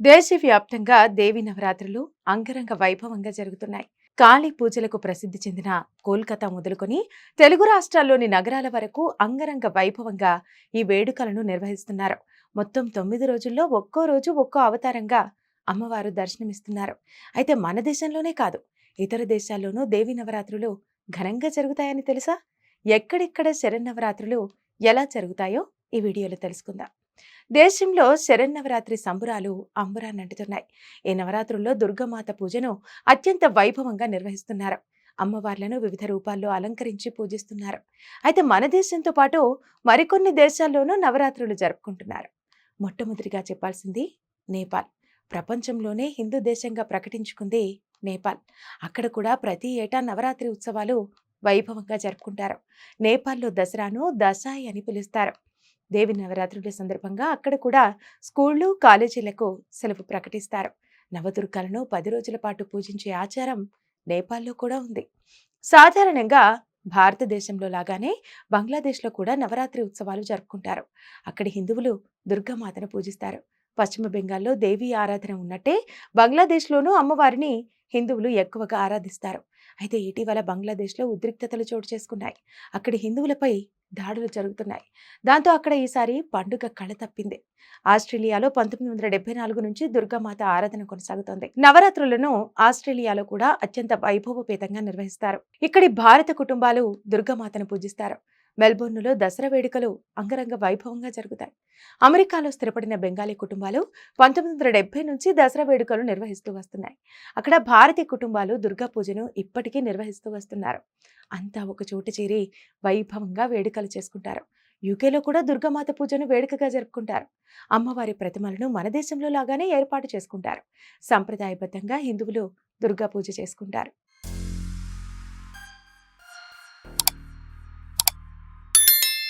దేశవ్యాప్తంగా దేవి నవరాత్రులు అంగరంగ వైభవంగా జరుగుతున్నాయి. కాళీ పూజలకు ప్రసిద్ధి చెందిన కోల్కతా మొదలుకొని తెలుగు రాష్ట్రాల్లోని నగరాల వరకు అంగరంగ వైభవంగా ఈ వేడుకలను నిర్వహిస్తున్నారు. మొత్తం తొమ్మిది రోజుల్లో ఒక్కో రోజు ఒక్కో అవతారంగా అమ్మవారు దర్శనమిస్తున్నారు. అయితే మన దేశంలోనే కాదు ఇతర దేశాల్లోనూ దేవి నవరాత్రులు ఘనంగా జరుగుతాయని తెలుసా? ఎక్కడెక్కడ శరన్నవరాత్రులు ఎలా జరుగుతాయో ఈ వీడియోలో తెలుసుకుందాం. దేశంలో శరన్నవరాత్రి సంబురాలు అంబరాన్నంటుతున్నాయి ఈ నవరాత్రుల్లో దుర్గామాత పూజను అత్యంత వైభవంగా నిర్వహిస్తున్నారు. అమ్మవార్లను వివిధ రూపాల్లో అలంకరించి పూజిస్తున్నారు. అయితే మన దేశంతో పాటు మరికొన్ని దేశాల్లోనూ నవరాత్రులు జరుపుకుంటున్నారు. మొట్టమొదటిగా చెప్పాల్సింది నేపాల్. ప్రపంచంలోనే హిందూ దేశంగా ప్రకటించుకుంది నేపాల్. అక్కడ కూడా ప్రతి ఏటా నవరాత్రి ఉత్సవాలు వైభవంగా జరుపుకుంటారు. నేపాల్లో దసరాను దసాయి అని పిలుస్తారు. దేవి నవరాత్రుల సందర్భంగా అక్కడ కూడా స్కూళ్ళు కాలేజీలకు సెలవు ప్రకటిస్తారు. నవదుర్గాలను పది రోజుల పాటు పూజించే ఆచారం నేపాల్లో కూడా ఉంది. సాధారణంగా భారతదేశంలో లాగానే బంగ్లాదేశ్లో కూడా నవరాత్రి ఉత్సవాలు జరుపుకుంటారు. అక్కడి హిందువులు దుర్గామాతను పూజిస్తారు. పశ్చిమ బెంగాల్లో దేవి ఆరాధన ఉన్నట్టే బంగ్లాదేశ్లోనూ అమ్మవారిని హిందువులు ఎక్కువగా ఆరాధిస్తారు. అయితే ఇటీవల బంగ్లాదేశ్లో ఉద్రిక్తతలు చోటు చేసుకున్నాయి. అక్కడి హిందువులపై దాడులు జరుగుతున్నాయి. దాంతో అక్కడ ఈసారి పండుగ కళ తప్పింది. ఆస్ట్రేలియాలో పంతొమ్మిది వందల డెబ్బై నాలుగు నుంచి దుర్గామాత ఆరాధన కొనసాగుతోంది. నవరాత్రులను ఆస్ట్రేలియాలో కూడా అత్యంత వైభవపేతంగా నిర్వహిస్తారు. ఇక్కడి భారత కుటుంబాలు దుర్గామాతను పూజిస్తారు. మెల్బోర్న్లో దసరా వేడుకలు అంగరంగ వైభవంగా జరుగుతాయి. అమెరికాలో స్థిరపడిన బెంగాలీ కుటుంబాలు పంతొమ్మిది వందల డెబ్బై నుంచి దసరా వేడుకలు నిర్వహిస్తూ వస్తున్నాయి. అక్కడ భారతీయ కుటుంబాలు దుర్గా పూజను ఇప్పటికీ నిర్వహిస్తూ వస్తున్నారు. అంతా ఒక చోటు చేరి వైభవంగా వేడుకలు చేసుకుంటారు. యూకేలో కూడా దుర్గామాత పూజను వేడుకగా జరుపుకుంటారు. అమ్మవారి ప్రతిమలను మన దేశంలో లాగానే ఏర్పాటు చేసుకుంటారు. సంప్రదాయబద్ధంగా హిందువులు దుర్గా పూజ చేసుకుంటారు.